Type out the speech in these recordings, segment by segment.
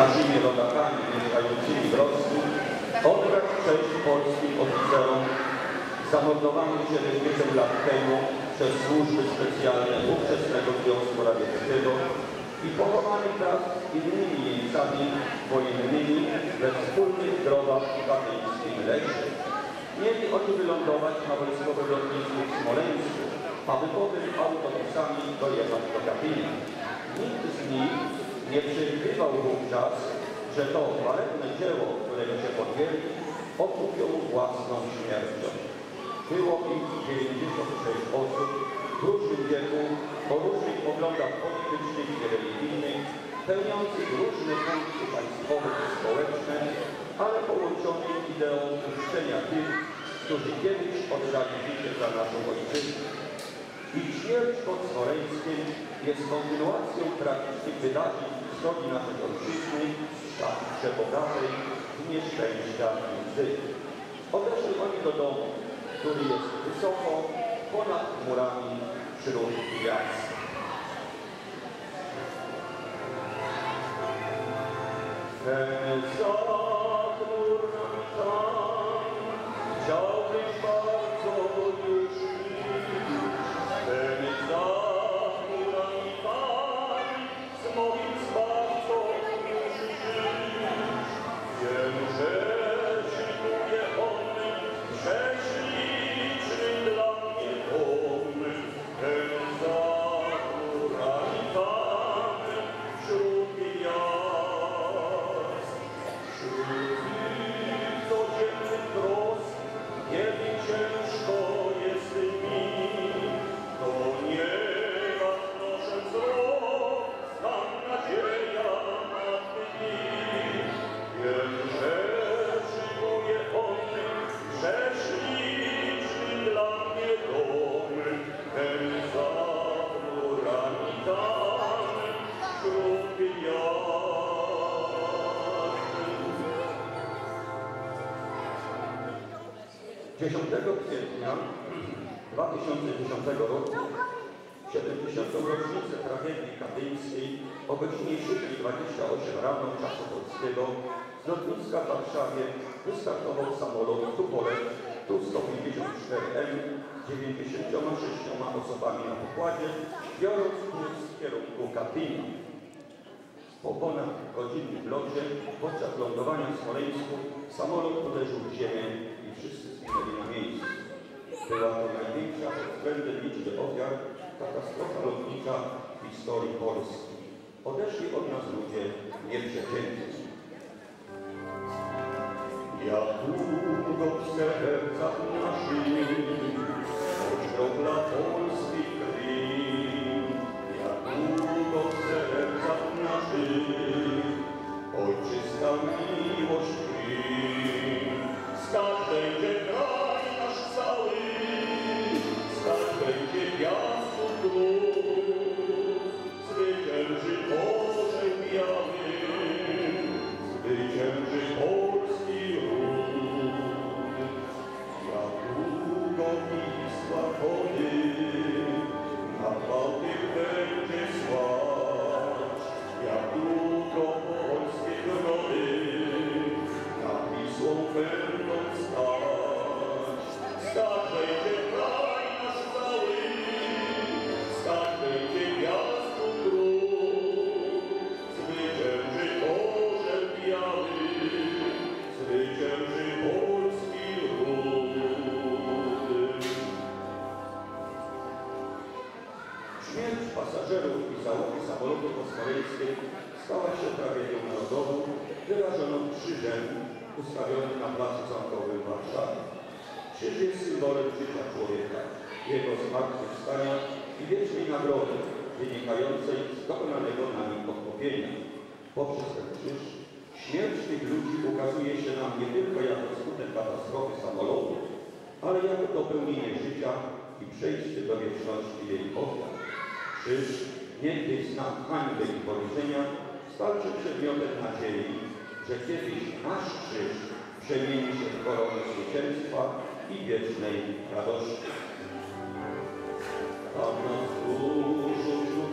naszymi rodakami mieszkającymi w Rosji oddać cześć polskim oficerom zamordowanym 70 lat temu przez służby specjalne ówczesnego Związku Radzieckiego i pochowanym wraz z innymi jeńcami wojennymi we wspólnych grobach w katyńskim lesie. Mieli oni wylądować na wojskowym lotnisku w Smoleńsku, aby potem autobusami dojechać do Katynia. Nikt z nich nie przewidywał wówczas, że to chwalebne dzieło, którego się podjęli, okupią własną śmiercią. Było ich 96 osób w różnym wieku, o różnych poglądach politycznych i religijnych, pełniących różne funkcje państwowe i społeczne, ale połączonych ideą uczczenia tych, którzy kiedyś oddali życie za naszą ojczyznę. Ich śmierć pod Smoleńskiem jest kontynuacją tragicznych wydarzeń w historii naszej ojczyzny, tak przebogatej w nieszczęścia i łzy. Odeszli oni do domu, który jest wysoko ponad murami wśród gwiazd. Ten 10 kwietnia 2010 roku, 70. rocznicę tragedii katyńskiej o godzinie 7.28 rano czasu polskiego z lotniska w Warszawie wystartował samolot Tupolew Tu-154M z 96 osobami na pokładzie, biorąc kurs w kierunku Katynia. Po ponad godzinnym locie, podczas lądowania w Smoleńsku, samolot uderzył w ziemię Była to największa pod względem liczby ofiar katastrofa lotnicza w historii Polski. Odeszli od nas ludzie nieprzeciętni. Jak długo w sercach naszych, choć Polski krwi, tych ludzi ukazuje się nam nie tylko jako skutek katastrofy samolotu, ale jako dopełnienie życia i przejście do wieczności jej ofiar. Krzyż, niegdyś znak hańby i poniżenia, stał się przedmiotem nadziei, że kiedyś nasz krzyż przemieni się w koronę zwycięstwa i wiecznej radości. Tam na wzgórzu wśród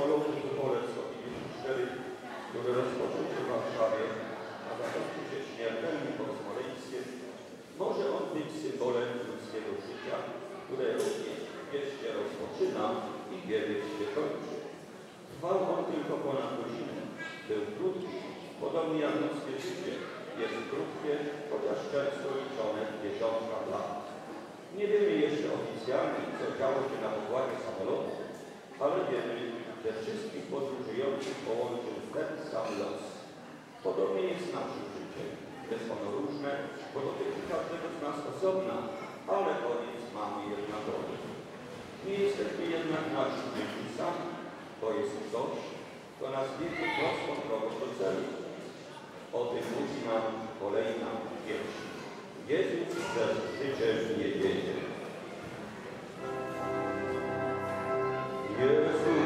Lot samolotu Tupolew 154, który rozpoczął się w Warszawie, a się śmiertelnie pod Smoleńskiem, może on być symbolem ludzkiego życia, które również się rozpoczyna i kiedyś się kończy. Trwał on tylko ponad godzinę. Był krótki, podobnie jak ludzkie życie. Jest krótkie, chociaż często liczone w dziesiątkach lat. Nie wiemy jeszcze oficjalnie, co działo się na pokładzie samolotu, ale wiemy, że wszystkich podróżujących połączył ten sam los. Podobnie jest nasze życie. Jest ono różne, bo dotyczy każdego z nas osobna, ale koniec mamy jednakowy. Nie jesteśmy jednak naszym życiu sami. To jest coś, co nas wiedzie prostą drogą do celu. O tym mówi nam kolejna wieść. Jezus przez życiem nie wiedzie. Jezus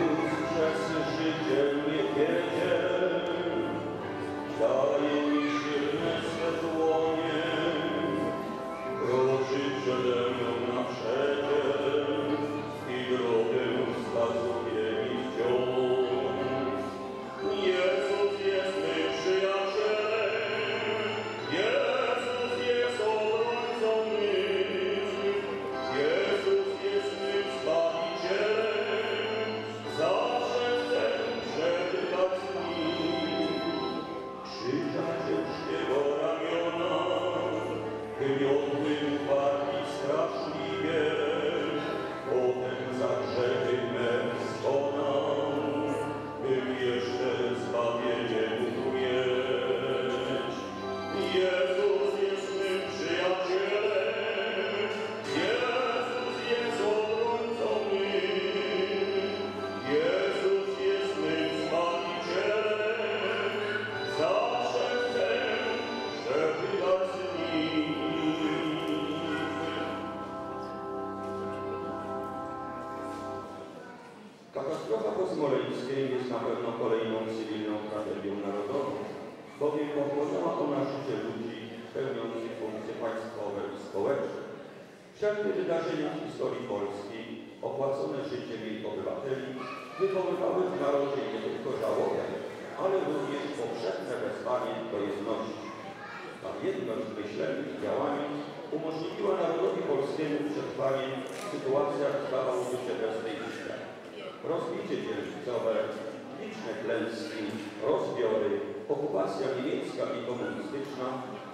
Posmoleńskiej jest na pewno kolejną cywilną tragedią narodową, bowiem pochłonęła ona życie ludzi pełniących funkcje państwowe i społeczne. Wszelkie wydarzenia w historii Polski, opłacone życiem jej obywateli, wywoływały w narodzie nie tylko żałobę, ale również powszechne wezwanie do jedności. Ta jedność myślenia i działania umożliwiła narodowi polskiemu przetrwanie w sytuacjach zdawałoby się bezwyjścia. Rozbicie dzielnicowe, liczne klęski, rozbiory, okupacja niemiecka i komunistyczna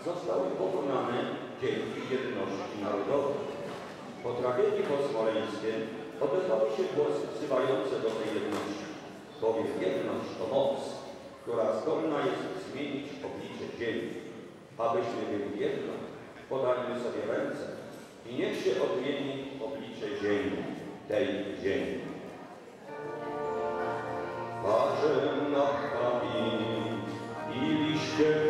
zostały pokonane dzięki jedności narodowej. Po tragedii posmoleńskiej odezwały się głosy wzywające do tej jedności, bowiem jedność to moc, która zdolna jest zmienić oblicze ziemi. Abyśmy byli jedno, podajmy sobie ręce i niech się odmieni oblicze ziemi, tej ziemi. Patrzę na chwali i liście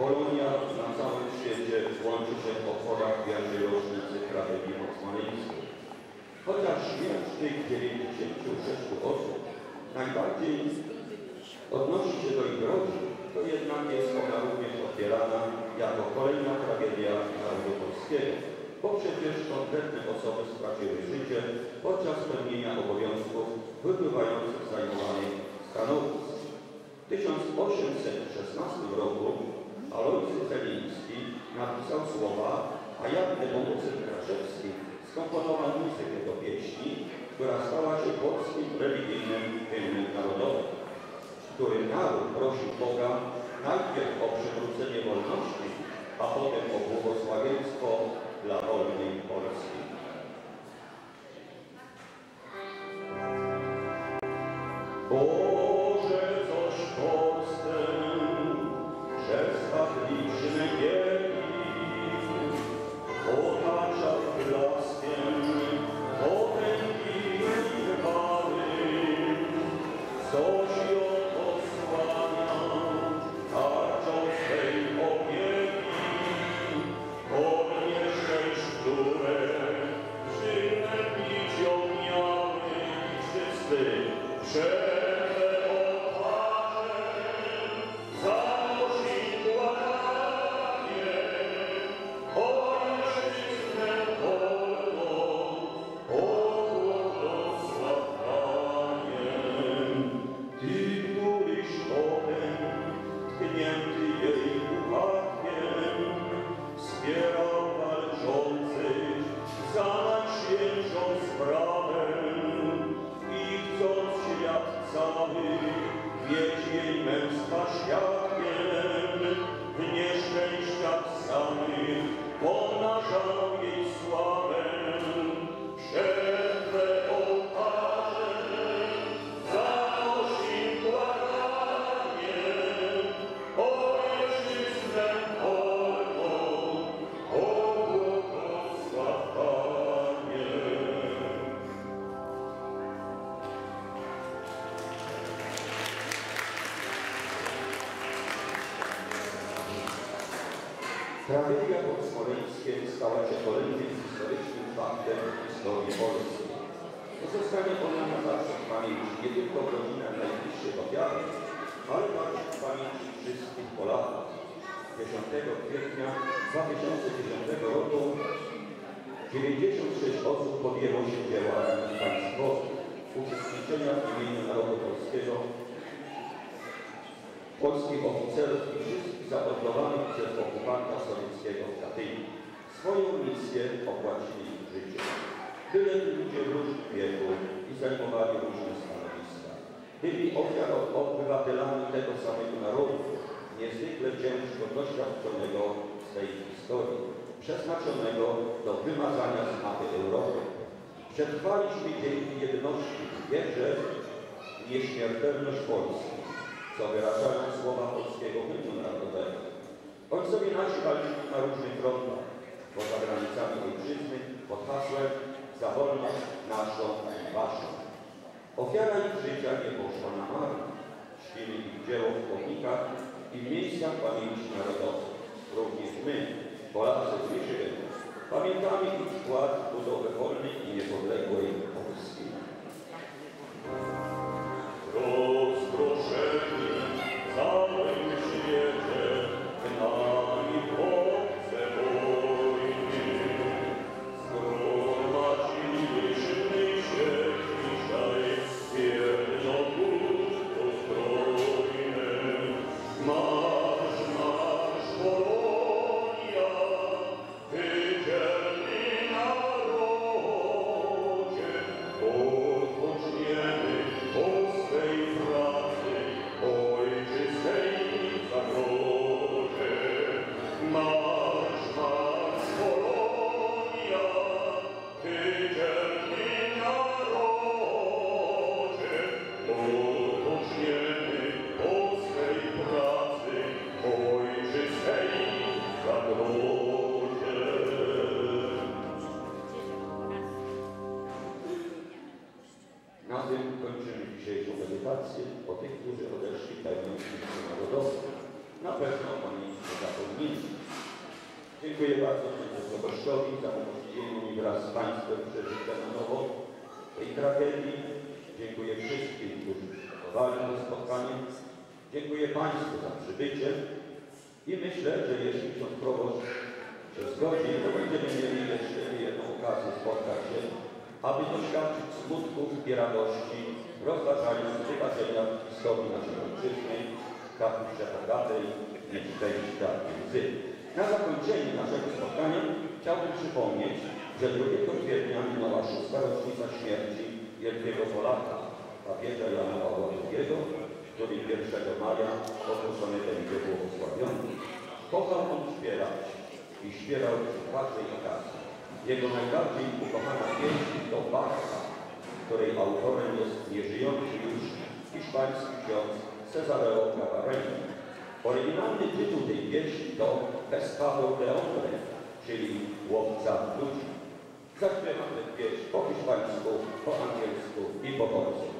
Polonia na całym świecie łączy się w obchodach pierwszej rocznicy tragedii osmańskiej. Chociaż śmierć tych 96 osób najbardziej odnosi się do ich rodzin, to jednak jest ona również odbierana jako kolejna tragedia narodu polskiego, bo przecież konkretne osoby straciły życie podczas pełnienia obowiązków wypływających z zajmowanych stanowisk. W 1816 roku Alojzy Celiński napisał słowa, a a Jan Nepomucen Kraszewski skomponował muzykę do pieśni, która stała się polskim religijnym hymnem narodowym, w którym naród prosił Boga najpierw o przywrócenie wolności, a potem o błogosławieństwo dla wolnej Polski. Tragedia pod Smoleńskiem stała się kolejnym historycznym faktem w historii Polski. Pozostanie ona na zawsze w pamięci nie tylko w rodzinach najbliższych ofiar, ale także w pamięci wszystkich Polaków. 10 kwietnia 2010 roku 96 osób podjęło się działalności państwowych, uczestniczenia w imieniu narodu polskiego polskich oficerów i wszystkich zamordowanych przez okupanta sowieckiego w Katyniu. Swoją misję opłacili życiem. Byli ludzie w różnym wieku i zajmowali różne stanowiska. Byli ofiar- obywatelami tego samego narodu, niezwykle ciężko doświadczonego z tej historii, przeznaczonego do wymazania z mapy Europy. Przetrwaliśmy dzięki jedności w wierze w nieśmiertelność Polski co wyrażają słowa polskiego hymnu narodowego. Ojcowie nasi walczyli na różnych frontach, poza granicami ojczyzny, pod hasłem za wolność naszą i waszą. Ofiara ich życia nie poszła na marne. Czcili ich dzieło w pomnikach i w miejscach pamięci narodowej. Również my, Polacy z pamiętamy ich wkład w budowę wolnej i niepodległej bardzo księdzu proboszczowi za umożliwienie mi wraz z Państwem przeżycia na nowo tej tragedii. Dziękuję wszystkim, którzy przygotowali to spotkanie. Dziękuję Państwu za przybycie i myślę, że jeśli ksiądz proboszcz się zgodzi, to będziemy mieli jeszcze jedną okazję spotkać się, aby doświadczyć smutków i radości, rozważając wydarzenia w historii naszej ojczyzny, kapliczce bogatej i szczęścia i łzy. Na zakończenie naszego spotkania chciałbym przypomnieć, że 2 kwietnia minęła szósta rocznica śmierci wielkiego Polaka, papieża Jana Pawła II, który 1 maja ogłoszony będzie błogosławiony. Kochał on śpiewać i śpiewał przy każdej okazji. Jego najbardziej ukochana pieśń to Barca, której autorem jest nieżyjący już hiszpański ksiądz Cezareo Cavarelli. Oryginalny tytuł tej pieśni to Pescado de Hombre, czyli łowca ludzi. Zaśpiewamy pieśń po hiszpańsku, po angielsku i po polsku.